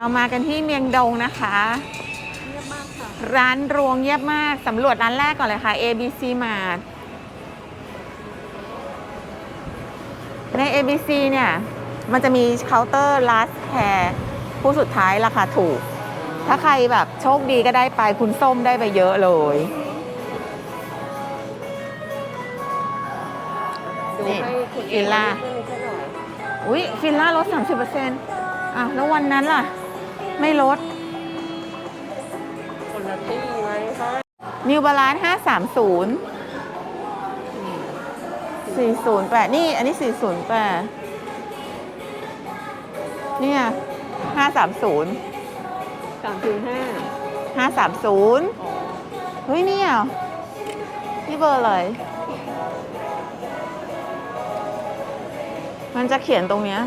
เรามากันที่เมียงดงนะคะเงียบมากค่ะ ร้านรวงเงียบมาก สำรวจร้านแรกก่อนเลยค่ะ ABC Mart ใน ABC เนี่ย มันจะมีเคาน์เตอร์ last pair ผู้สุดท้ายราคาถูก ถ้าใครแบบโชคดีก็ได้ไปคุณส้มได้ไปเยอะเลย ดูนี่ให้คุณฟิลล่าเพื่อนแค่หน่อย อุ๊ยฟิลล่าลด 30%อะแล้ววันนั้นล่ะ ไม่ลด คนละที่ไหมคะนิวบาลานซ์530 408 นี่ อันนี้ 408 เนี่ย 530 สามถึงห้า530 อ๋อเฮ้ยเนี่ยนี่เบอร์อะไร มันจะเขียนตรงเนี้ย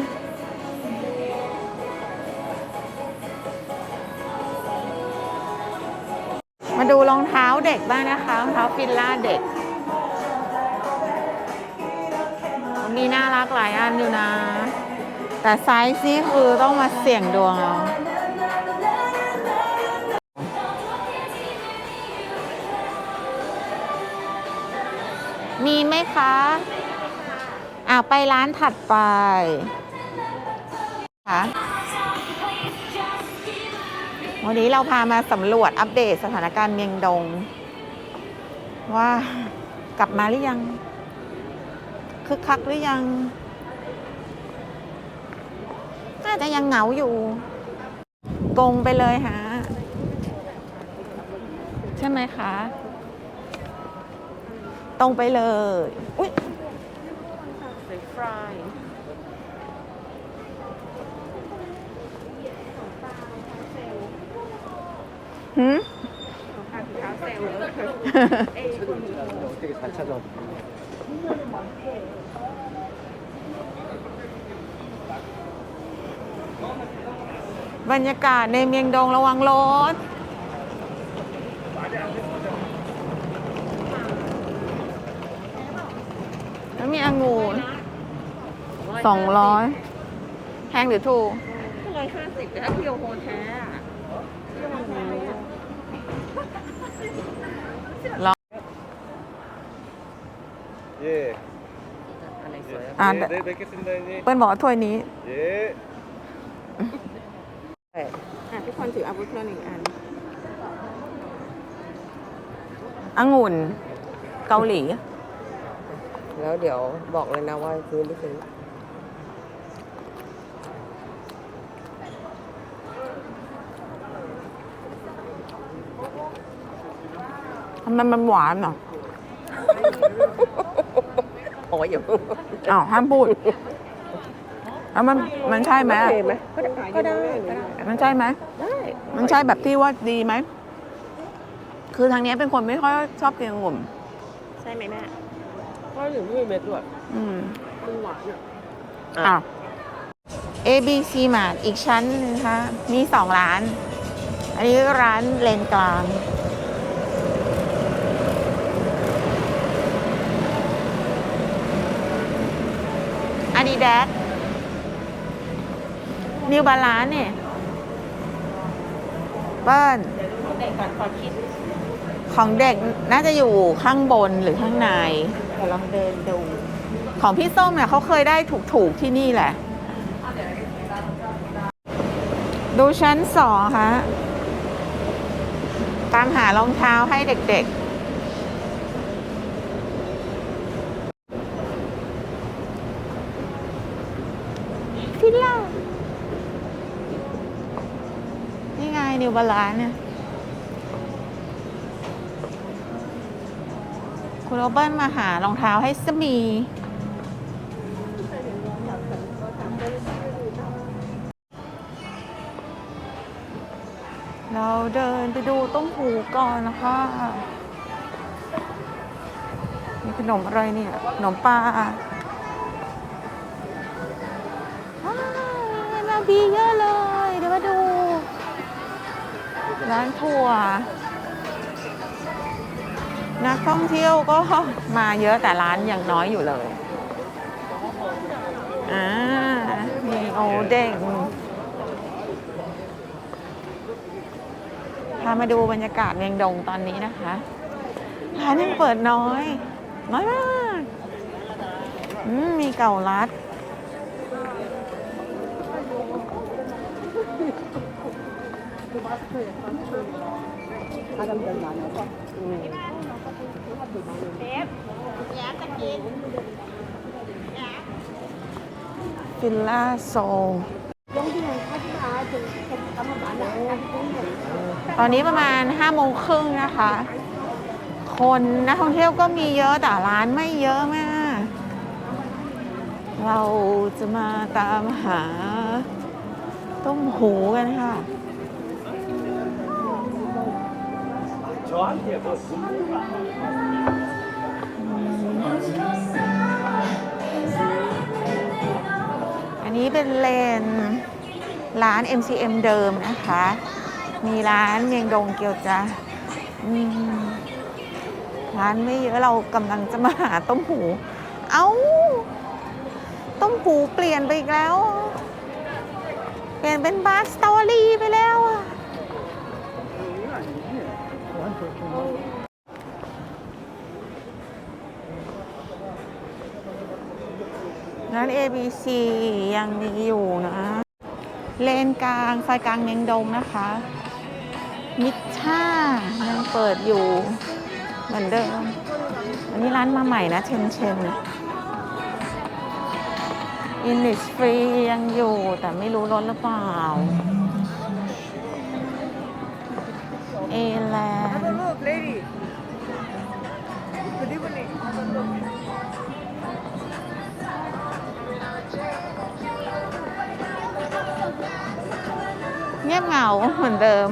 มาดูรองเท้าเด็กบ้างนะคะรองเท้าฟิลล่าเด็ก มีน่ารักหลายอันอยู่นะ แต่ไซส์นี่คือต้องมาเสี่ยงดวงเอามีไหมคะอ่าไปร้านถัดไปค่ะ วันนี้เราพามาสำรวจอัปเดตสถานการณ์เมียงดง ว่ากลับมาหรือยังคึกคักหรือยังน่าจะยังเหงาอยู่กงไปเลยฮะใช่ไหมคะ ตรงไปเลย อุ้ย เฟรนช์ฟราย หืม ของทางเท้าเซลล์เลยเอ้ยคนนี้ 되게 잘 찾아. บรรยากาศในเมียงดงระวังรถ แล้วมีองุ่นสองร้อยแพงหรือถูก ร้อยห้าสิบแต่ถ้าเพียวโฮแท้อะ 예. อะไรสวยอะ 아, 네, 네. 네, 뵙겠습니다, 형님. เปิ้ลบอกว่าถ้วยนี้ 예. อ่ะทุกคนถืออาวุธเพื่อนหนึ่งอัน องุ่น เกาหลี แล้วเดี๋ยวบอกเลยนะว่าซื้อไม่ซื้อ ทำไมมันหวานอ่ะ โอ้ยอย่าอ้าวห้ามพูดแล้วมันมันใช่ไหมโออะเคไหมก็ได้ก็ได้ก็ได้มันใช่ไหมได้มันใช่แบบที่ว่าดีไหม คือทางเนี้ยเป็นคนไม่ค่อยชอบกินองุ่นใช่ไหมแม่ก็ถึงที่มีเม็ดด้วยอืมมันหวานอะอ้าว ABC Mart อีกชั้นหนึงนะคะมีสองร้าน อันนี้ร้านเลนกลาง อาดิดาสนิวบาลานเนี่ยเปิ้ลเด็กก่อนขอคิดของเด็กน่าจะอยู่ข้างบนหรือข้างในเดี๋ยวลองเดินดู ของพี่ส้มเนี่ยเขาเคยได้ถูกๆที่นี่แหละ ดูชั้นสองฮะตามหารองเท้าให้เด็กๆฟิ ลล่านี่ไงนิวบาลานเนี่ย คุณโรเบิร์ตมาหารองเท้าให้สมีเราเดินไปดูต้มหูก่อนนะคะมีขนมอะไรเนี่ย ขนมปลาาวนาบีเยอะเลย เดี๋ยวมาดู ร้านถั่ว นักท่องเที่ยวก็มาเยอะแต่ร้านยังน้อยอยู่เลย อ่า มีโอเด้งพามาดูบรรยากาศเมียงดงตอนนี้นะคะ ร้านยังเปิดน้อย น้อยมากมมีเก่ารัด ฟิลล่าโซ ตอนนี้ประมาณ5โมงครึ่งนะคะ คนนักท่องเที่ยวก็มีเยอะแต่ร้านไม่เยอะมาก เราจะมาตามหาต้มหูกันค่ะ อันนี้เป็นเลนร้าน MCM เดิมนะคะ มีร้านเมียงดงเกียวจ้าร้านไม่เยอะเรากำลังจะมาหาต้มหู เอ้า ต้มหูเปลี่ยนไปอีกแล้ว เปลี่ยนเป็นบาร์สตอรี่ไปแล้วอะ ร้าน ABC ยังมีอยู่นะ เลนกลางไฟกลางเมียงดงนะคะ มิดช่ายังเปิดอยู่ เหมือนเดิม อันนี้ร้านมาใหม่นะเชนเชนอินนิสฟรียังอยู่แต่ไม่รู้รถหรือเปล่า เอแล Look, lady. Good evening. เงียบเหงาเหมือนเดิม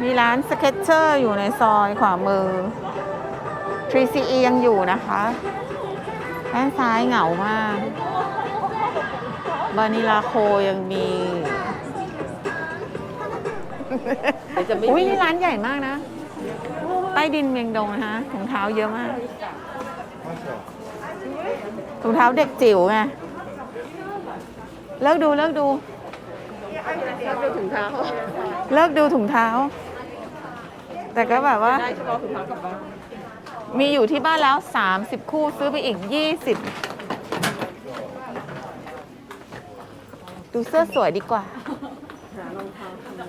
มีร้านสเก็ตเชอร์อยู่ในซอยขวามือ 3CE ยังอยู่นะคะด้านซ้ายเหงามาก บานิลาโคยังมี จะไม่อุ้ยมีนี่ร้านใหญ่มากนะ ใต้ดินเมียงดงนะคะถุงเท้าเยอะมาก ถุงเท้าเด็กจิ๋วไง เลิกดูเลิกดู เราดูถุงเท้าเลิกดูถุงเท้า แต่ก็แบบว่า ได้เฉพาะถุงเท้ากลับบ้านมีอยู่ที่บ้านแล้ว 30 คู่ซื้อไปอีก 20 ดูเสื้อสวยดีกว่า หารองเท้าทำงาน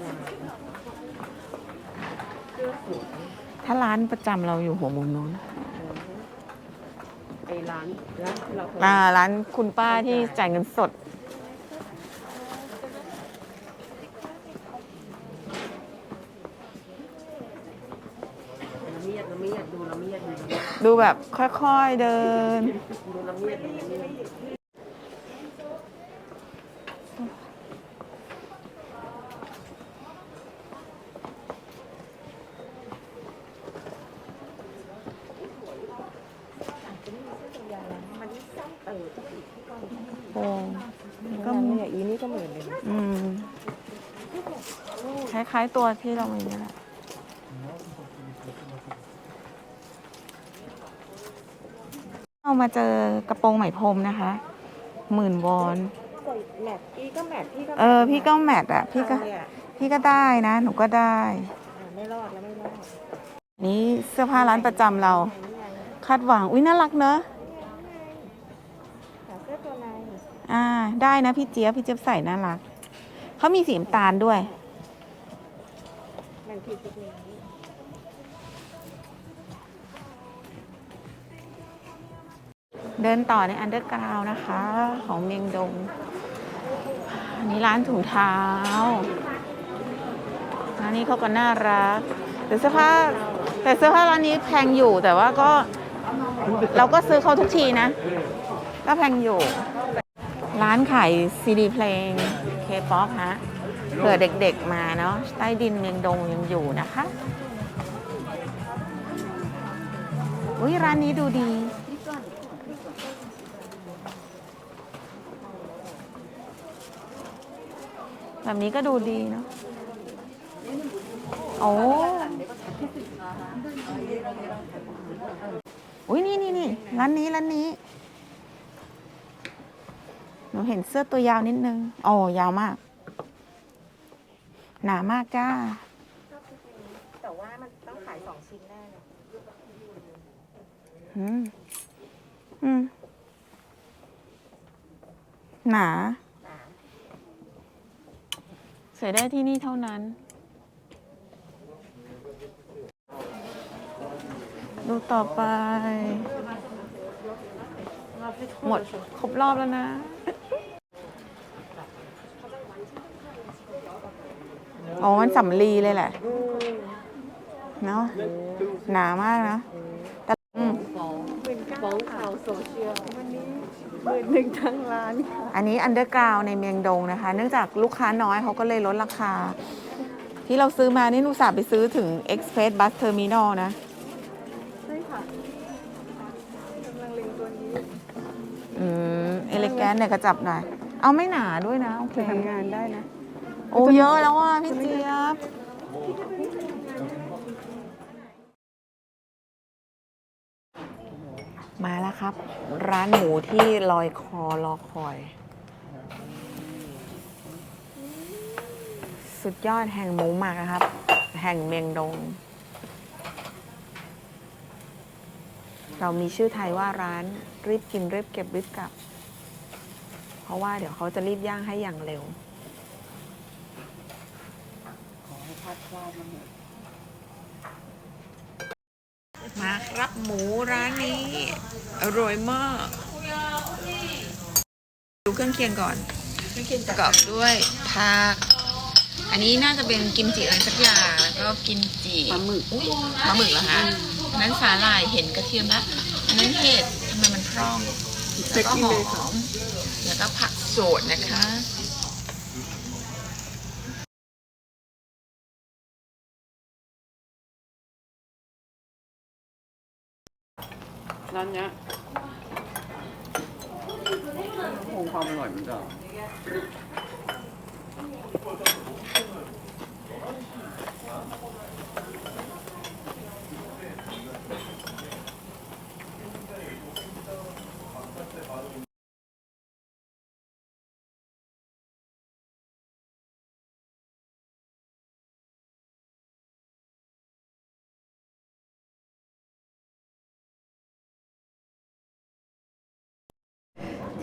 ถ้าร้านประจำเราอยู่หัวมุมนู้นไอ้ร้านร้านที่เราเคย อ่าร้านคุณป้าที่จ่ายเงินสด ละเมียดละเมียดดูละเมียดดูละเมียดดูแบบค่อยๆเดิน ดูละเมียดดูละเมียด โอ้ก็ก็มีเนี่ยอีนี่ก็เหมือนเลยนะอืมคล้ายๆตัวที่เรามีนี่แหละเอามาเจอกระโปรงไหมพรมนะคะ หมื่นวอนแมทอีก็แมทพี่ก็เออ พี่ก็แมทอะ พี่ก็เนี่ยพี่ก็ได้นะ หนูก็ได้ไม่รอดแล้วไม่รอดนี่เสื้อผ้าร้านประจำเรา คาดหวัง อุ้ยน่ารักเนอะ ได้นะพี่เจี๊ยบพี่เจี๊ยบใส่น่ารักเขามีสีน้ำตาลด้วยแมนทีชุดนี้เดินต่อในอันเดอร์กราวนะคะ ของเมียงดงอันนี้ร้านถุงเท้าร้านนี้เขาก็น่ารัก แต่เสื้อผ้าแต่เสื้อผ้าร้านนี้แพงอยู่แต่ว่าก็เราก็ซื้อเขาทุกทีนะ ก็แพงอยู่ ร้านขายซีดีเพลงเคป๊อปฮะเผื่อเด็กๆมาเนาะใต้ดินเมียงดงยังอยู่นะคะอุ้ยร้านนี้ดูดี แบบนี้ก็ดูดีเนาะโอ้อุ้ยนี่นี่นี่ร้านนี้ร้านนี้ นูเห็นเสื้อตัวยาวนิดนึงโอ้ยาวมาก หนามากจ้าแต่ว่ามันต้องขายสองชิ้นแน่เลยอืมอืมหนาใส่ได้ที่นี่เท่านั้น ดูต่อไป หมดครบรอบแล้วนะ อ๋อมันสำลีเลยแหละ เนาะหนามากนะแต่อืมฟ้องข่าวโซเชียลวันนี้หมื่นหนึ่งทั้งร้านค่ะอันนี้อันเดอร์กราวในเมียงดงนะคะ เนื่องจากลูกค้าน้อยเขาก็เลยลดราคา ที่เราซื้อมานี่นุสาห์ไปซื้อถึง Express Bus Terminal นะ ใช่ค่ะกำลังเล็งตัวนี้อืม เอเลแกนเนี่ยกระจับหน่อย เอาไม่หนาด้วยนะ โอเค ทำงานได้นะ โอ้เยอะแล้วอะพี่เจี๊ยบมาแล้วครับ ร้านหมูที่ลอยคอรอคอย สุดยอดแห่งหมูหมักนะครับ แห่งเมียงดง เรามีชื่อไทยว่าร้านรีบกินรีบเก็บรีบกลับ เพราะว่าเดี๋ยวเขาจะรีบย่างให้อย่างเร็ว มาครับหมูร้านนี้ อร่อยมาก ดูเครื่องเคียงก่อนประกอบด้วยผักอันนี้น่าจะเป็นกิมจิอะไรสักอย่าง แล้วก็กิมจิปลาหมึกอุ๊ยปลาหมึกเหรอคะอันนั้นสาหร่ายเห็นกระเทียมแล้วอันนั้นเห็ดทำไมมันพร่องแล้วก็หอมแล้วก็ผักสดนะคะ ร้านเนี้ยคงความอร่อยเหมือนเดิม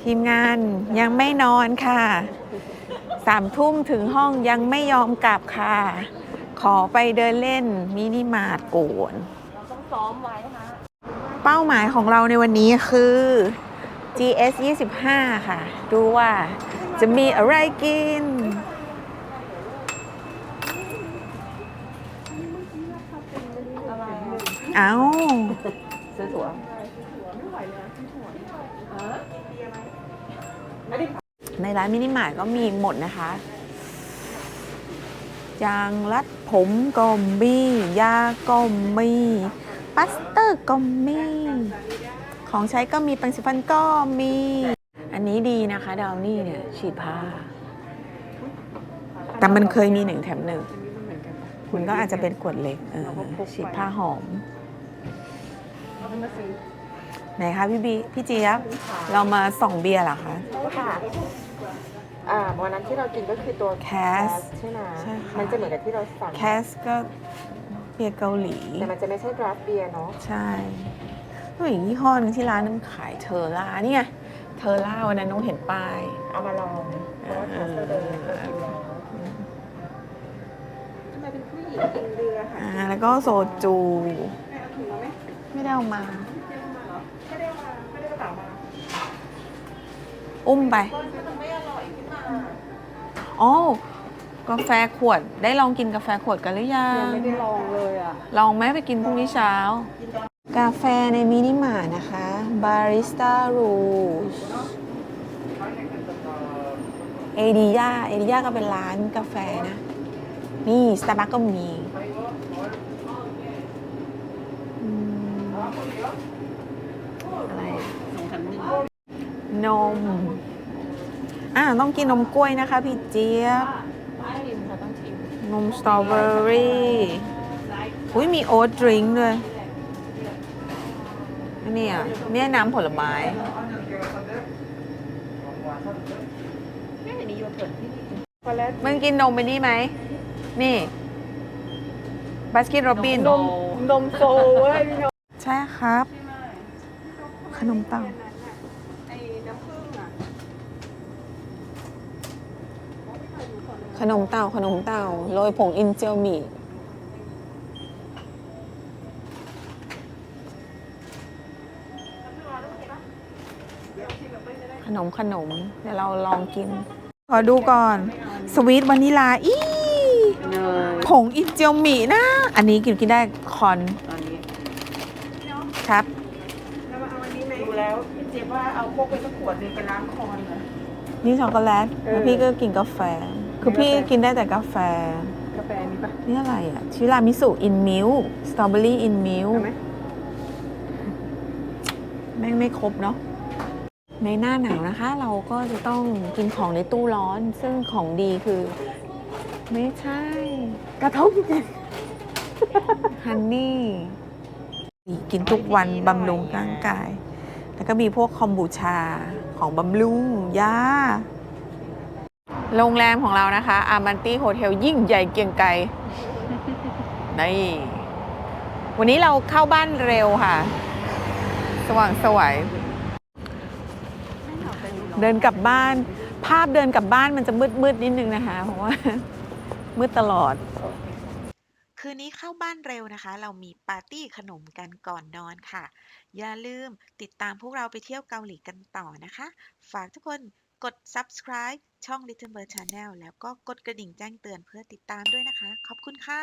ทีมงานยังไม่นอนค่ะสามทุ่มถึงห้องยังไม่ยอมกลับค่ะ ขอไปเดินเล่นมินิมาร์ทโกนเราต้องซ้อมไว้นะเป้าหมายของเราในวันนี้คือ GS 25 ค่ะ ดูว่าจะมีอะไรกิน เอาซื้อถั่ว ในร้านมินิมาร์ทก็มีหมดนะคะ ยางรัดผมก็มียาก็มีปัสเตอร์ก็มีของใช้ก็มีแปรงสีฟันก็มี อันนี้ดีนะคะดาวนี่เนี่ยฉีดผ้า แต่มันเคยมีหนึ่งแถมหนึ่ง คุณก็อาจจะเป็นขวดเล็กฉีดผ้าหอมเรา ไม่มาซื้อไหนคะพี่บีพี่เจี๊ยบเรามาส่องเบียร์เหรอคะใช่ค่ะอ่าวันนั้นที่เรากินก็คือตัว Cass ใช่ไหมใช่ค่ะมันจะเหมือนกับที่เราสั่งแคสก็เบียร์เกาหลี แต่มันจะไม่ใช่ดราฟต์เบียร์เนาะใช่ผู้หญิงยี่ห้อหนึงที่ร้านนั้นขายเทอร่านี่ไงเทอร่าวันนั้นน้องเห็นป้ายเอามาลองเพราะว่าเทสเตอร์เดินเรากินแล้วทำไมเป็นผู้หญิงกินเรือค่ะอ่าแล้วก็โซจู ไม่ได้เอามา ไม่ได้มาไม่ได้กระเป๋ามา อุ้มไปมันไม่อร่อยขึ้นมาอ๋อกาแฟขวดได้ลองกินกาแฟขวดกันหรือยังยัง ไม่ได้ลองเลยอะ ลองไหมไปกินพรุ่งนี้เช้า กาแฟในมินิมาร์ทนะคะบาริสต้ารูชเอดียาเอดียาก็เป็นร้านกาแฟนะ นี่สตาร์บัคก็มีอืมอะไรอะ สองพันหนึ่ง นม อ่าต้องกินนมกล้วยนะคะ พี่เจี๊ยบชิมค่ะต้องชิมนมสตรอเบอรี่อุ้ยมีโอ๊ตดริงก์ด้วยอันนี่อะเนี่ยน้ำผลไม้แม่เห็นนี่โยเกิร์ตที่นี่ช็อกโกแลตมันกินนมไปนี่ไหม นี่บาสกินโรบินนมนมโซเว้ยพี่น้องใช่ครับ ขนมเต่า ไอ้น้ำผึ้งอะ ขนมเต่าขนมเต่าโรยผงอินเจียวหมี่ขนมขนม เดี๋ยวเราลองกิน ขอดูก่อน สวีทวานิลาอีเนยผงอินเจียวหมี่นะ อันนี้กินกินได้คอนตอนนี้ครับแล้วมาเอาอันนี้ไหมดูแล้วพี่เจี๊ยบว่าเอาพกไปสักขวดหนึงไปล้างคอเหรอ นี่ช็อกโกแลตเออ แล้วพี่ก็กินกาแฟ คือพี่กาแฟกินได้แต่กาแฟ กาแฟมีปะนี่อะไรอะชิรามิสุอินมิลสตรอเบอรี่อินมิลเอาไหมแม่งไม่ครบเนาะในหน้าหนาวนะคะ เราก็จะต้องกินของในตู้ร้อน ซึ่งของดีคือ ไม่ใช่ กระทบกินฮันนี่ กินทุกวันบำรุงร่างกาย แล้วก็มีพวกคอมบูชา ของบำรุงยาโรงแรมของเรานะคะ อามันตี้โฮเทลยิ่งใหญ่เกรียงไกรนี่วันนี้เราเข้าบ้านเร็วค่ะ สว่างสวยเดินกลับบ้าน ภาพเดินกลับบ้านมันจะมืดมืดๆนิดนึงนะคะเพราะว่ามืดตลอด คืนนี้เข้าบ้านเร็วนะคะ เรามีปาร์ตี้ขนมกันก่อนนอนค่ะ อย่าลืมติดตามพวกเราไปเที่ยวเกาหลีกันต่อนะคะ ฝากทุกคนกด subscribe ช่อง Little Bird Channel แล้วก็กดกระดิ่งแจ้งเตือนเพื่อติดตามด้วยนะคะ ขอบคุณค่ะ